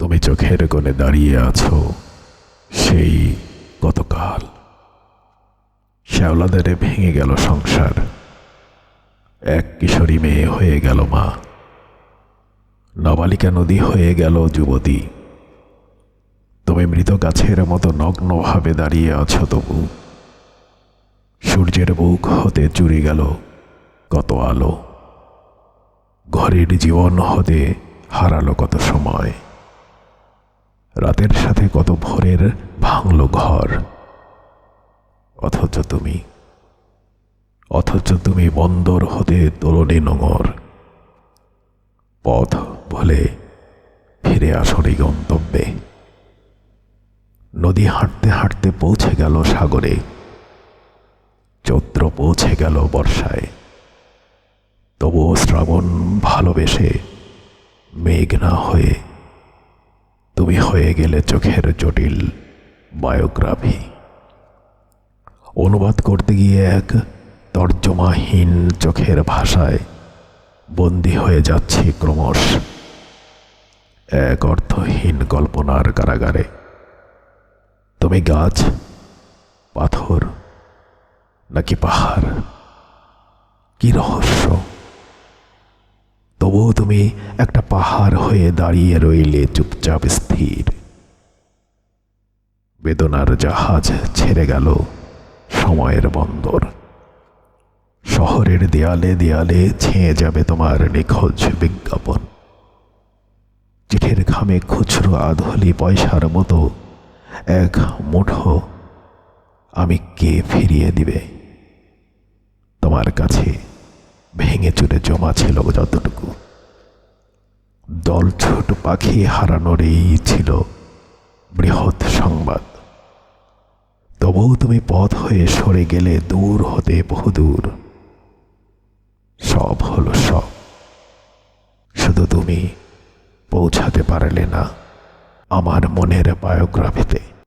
তুমি চোখের কোণে দাঁড়িয়ে আছো সেই গতকাল। শ্যাওলাদারে ভেঙে গেল সংসার। এক কিশোরী মেয়ে হয়ে গেল মা। নবালিকা নদী হয়ে গেল যুবতী। তুমি মৃত গাছের মতো নগ্নভাবে দাঁড়িয়ে আছো তবু। সূর্যের বুক হতে চুরি গেল কত আলো। ঘরের জীবন হতে হারালো কত সময়। রাতের সাথে কত ভোরের ভাঙলো ঘর। অথচ তুমি অথচ তুমি বন্দর হতে তরুণী নোঙর। পথ ভুলে ফিরে আসরি গন্তব্যে। নদী হাঁটতে হাঁটতে পৌঁছে গেল সাগরে। চৈত্র পৌঁছে গেল বর্ষায়। তবুও শ্রাবণ ভালোবেসে মেঘ না হয়ে তুমি হয়ে গেলে চোখের জটিল বায়োগ্রাফি। অনুবাদ করতে গিয়ে এক তর্জমাহীন চোখের ভাষায় বন্দী হয়ে যাচ্ছি ক্রমশ। এক অর্থহীন কল্পনার কারাগারে। তুমি গাছ, পাথর নাকি পাহাড়? কি রহস্য? তুমি একটা পাহাড় হয়ে দাঁড়িয়ে রইলে চুপচাপ স্থির। বেদনার জাহাজ ছেড়ে গেল সময়ের বন্দর। শহরের দেয়ালে দেয়ালে ছেঁয়ে যাবে তোমার নিখোঁজ বিজ্ঞাপন। চিঠের খামে খুচরো আধলি পয়সার মতো এক মুঠো আমি কে ফিরিয়ে দিবে? তোমার কাছে ভেঙে চুরে জমা ছিল যতটুকু। দল ছোট পাখি হারানোর এই ছিল বৃহৎ সংবাদ। তবুও তুমি পথ হয়ে সরে গেলে দূর হতে বহুদূর। সব হলো সব। শুধু তুমি পৌঁছাতে পারলে না, আমার মনের বায়োগ্রাফিতে।